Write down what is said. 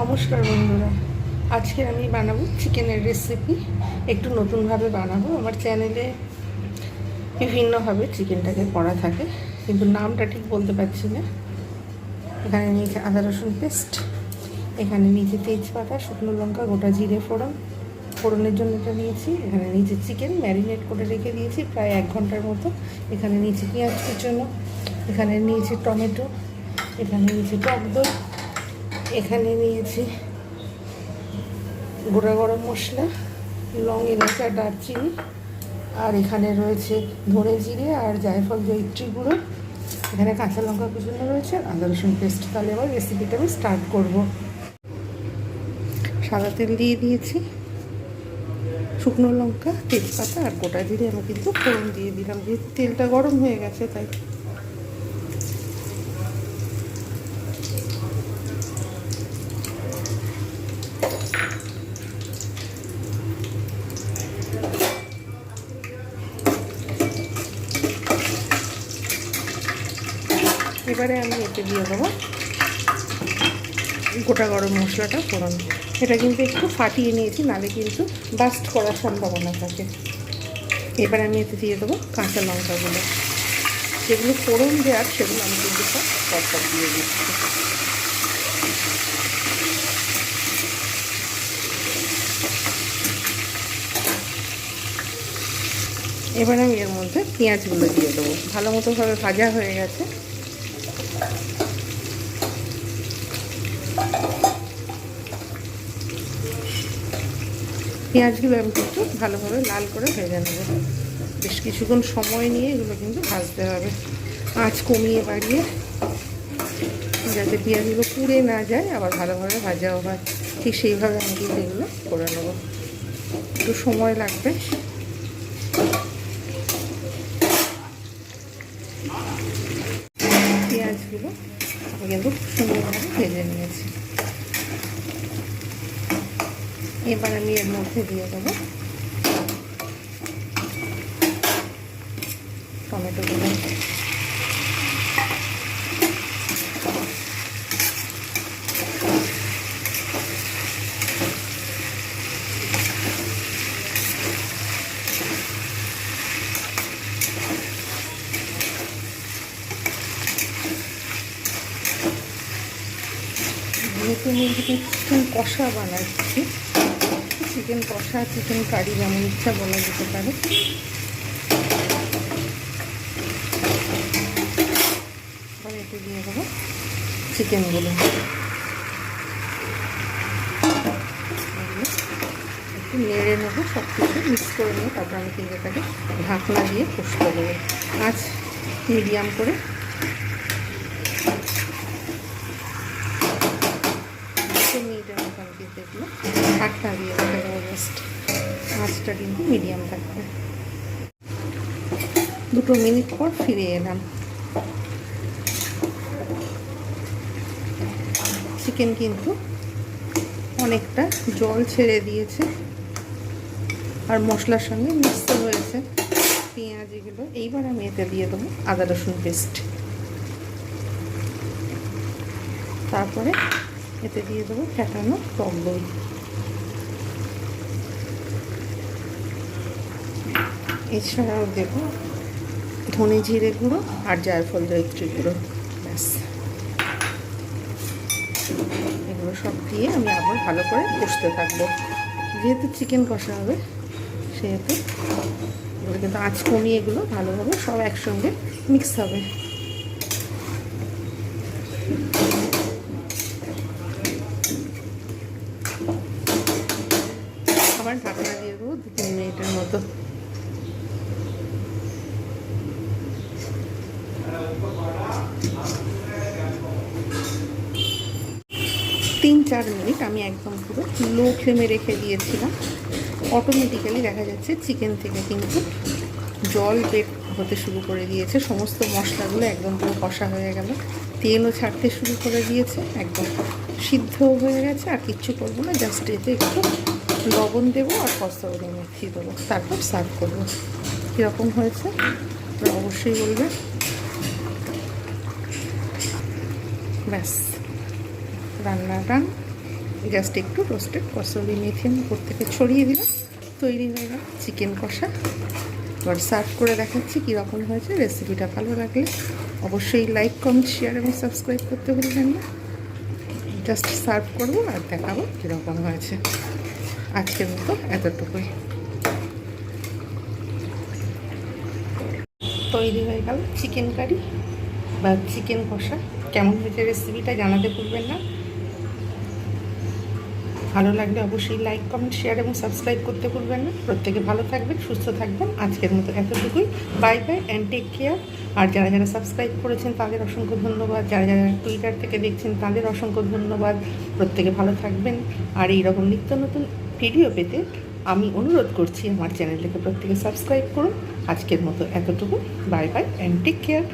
নমস্কার বন্ধুরা। আজকে আমি বানাবো চিকেনের রেসিপি একটু নতুনভাবে বানাবো। আমার চ্যানেলে বিভিন্নভাবে চিকেনটাকে করা থাকে। কিন্তু নামটা ঠিক বলতে পারছি না। এখানে নিয়েছে আদা রসুন পেস্ট এখানে নিয়েছে তেজপাতা, শুকনো লঙ্কা, গোটা জিরে ফোড়ন। ফোড়নের জন্য এটা নিয়েছি। এখানে নিয়েছে চিকেন। ম্যারিনেট করে রেখে দিয়েছি প্রায় এক ঘণ্টার মতো। এখানে নিয়েছি পেঁয়াজ কুচনো। এখানে নিয়েছি টমেটো। এখানে নিয়েছি টক দই। এখানে নিয়েছি গোড়া গরম মশলা, লং এলাচ দারচিনি। আর এখানে রয়েছে ধনে জিরে আর জায়ফল জৈত্রী গুঁড়ো। এখানে কাঁচা লঙ্কা কুচুনো রয়েছে আর আদা রসুন পেস্ট তাহলে এবার রেসিপিটা আমি স্টার্ট করব। সাদা তেল দিয়ে দিয়েছি, শুকনো লঙ্কা, তেজপাতা আর গোটা জিরে। আমি কিন্তু ফোড়ন দিয়ে দিলাম, যেহেতু তেলটা গরম হয়ে গেছে, তাই। এবারে আমি এতে দিয়ে দেবো গোটা গরম মশলাটা ফোড়ন। এটা কিন্তু একটু ফাটিয়ে নিয়েছি, নালে কিন্তু বাস্ট করার সম্ভাবনা থাকে। এবার আমি এতে দিয়ে দেবো কাঁচা লঙ্কাগুলো। যেগুলো ফোড়ন দেওয়ার, সেগুলো আমি কিন্তু সব দিয়ে দিচ্ছি। এবার আমি এর মধ্যে পেঁয়াজগুলো দিয়ে দেবো। ভালো মতোভাবে ভাজা হয়ে গেছে। পেঁয়াজগুলো আমি কিন্তু ভালোভাবে লাল করে ভেজে নেব। বেশ কিছুক্ষণ সময় নিয়ে এগুলো কিন্তু ভাজতে হবে। আঁচ কমিয়ে বাড়িয়ে যাতে পেঁয়াজগুলো পুড়ে না যায়, আবার ভালোভাবে ভাজাও হয়। ঠিক সেইভাবে আমি কিন্তু এগুলো করে নেব। একটু সময় লাগবে। পেঁয়াজগুলো এগুলো খুব সুন্দরভাবে ভেজে নিয়েছি। এবার আমি এর মধ্যে দিয়ে দেবো টমেটোগুলো। যেহেতু আমি চিকেন কষা বানাচ্ছি। চিকেন কষা, চিকেন কারি যেমন ইচ্ছা বলা যেতে পারে। এবার দিয়ে দেবো চিকেনগুলো। একটু নেড়ে নেব সব কিছু মিক্স করে নিয়ে তারপর আমি কিন্তু এটাকে ঢাকনা দিয়ে কষতে দেবো। আঁচ মিডিয়াম করে মিনিটের মতো আমি কিন্তু এগুলো ঢাকনা দিয়ে রেখে দেবো জাস্ট আঁচটা কিন্তু মিডিয়াম থাকবে। দুটো মিনিট পর ফিরে এলাম। চিকেন কিন্তু অনেকটা জল ছেড়ে দিয়েছে আর মশলার সঙ্গে মিক্সড হয়েছে পেঁয়াজ এগুলো। এইবার আমি এতে দিয়ে দেবো আদা রসুন পেস্ট তারপরে এতে দিয়ে দেবো ফ্যাটানো টক দই। এছাড়াও দেবো ধনে জিরে গুঁড়ো আর জায়ফল জয়ত্রী গুঁড়ো, ব্যাস। এগুলো সব দিয়ে আমি আবার ভালো করে কষতে থাকব। যেহেতু চিকেন কষা হবে, সেহেতু এগুলো কিন্তু আঁচ কমিয়ে এগুলো ভালোভাবে সব একসঙ্গে মিক্স হবে। আবার ঢাকনা দিয়ে দেবো দু তিন মিনিটের মতো। তিন, চার মিনিট আমি একদম পুরো লো ফ্লেমে রেখে দিয়েছিলাম। অটোমেটিক্যালি দেখা যাচ্ছে চিকেন থেকে কিন্তু জল বের হতে শুরু করে দিয়েছে। সমস্ত মশলাগুলো একদম পুরো কষা হয়ে গেল। তেলও ছাড়তে শুরু করে দিয়েছে। একদম সিদ্ধও হয়ে গেছে। আর কিচ্ছু করব না। জাস্ট এতে একটু লবণ দেবো আর কস্তরি মেথি দেবো। তারপর সার্ভ করব। কীরকম হয়েছে? অবশ্যই বলবে। ব্যাস। রান্নাটা জাস্ট একটু রোস্টেড কসুরি মেথি আমি উপর থেকে ছড়িয়ে দিলাম। তৈরি হয়ে গেল চিকেন কষা। এবার সার্ভ করে দেখাচ্ছি কীরকম হয়েছে। রেসিপিটা ভালো লাগলে অবশ্যই লাইক কমেন্ট শেয়ার এবং সাবস্ক্রাইব করতে ভুলবেন না। জাস্ট সার্ভ করব আর দেখাবো কীরকম হয়েছে। আজকের মতো এতটুকুই। তৈরি হয়ে গেল চিকেন কারি বা চিকেন কষা। কেমন হয়েছে রেসিপিটা জানাতে ভুলবেন না। ভালো লাগলে অবশ্যই লাইক কমেন্ট শেয়ার এবং সাবস্ক্রাইব করতে ভুলবেন না। প্রত্যেকে ভালো থাকবেন, সুস্থ থাকবেন। আজকের মতো এতটুকুই। Bye bye and take care আর যারা যারা সাবস্ক্রাইব করেছেন, তাদের অসংখ্য ধন্যবাদ। যারা যারা টুইটার থেকে দেখছেন, তাদের অসংখ্য ধন্যবাদ। প্রত্যেকে ভালো থাকবেন। আর এইরকম নিত্য নতুন ভিডিও পেতে আমি অনুরোধ করছি আমার চ্যানেলটাকে প্রত্যেকে সাবস্ক্রাইব করুন। আজকের মতো এতটুকু। Bye bye and take care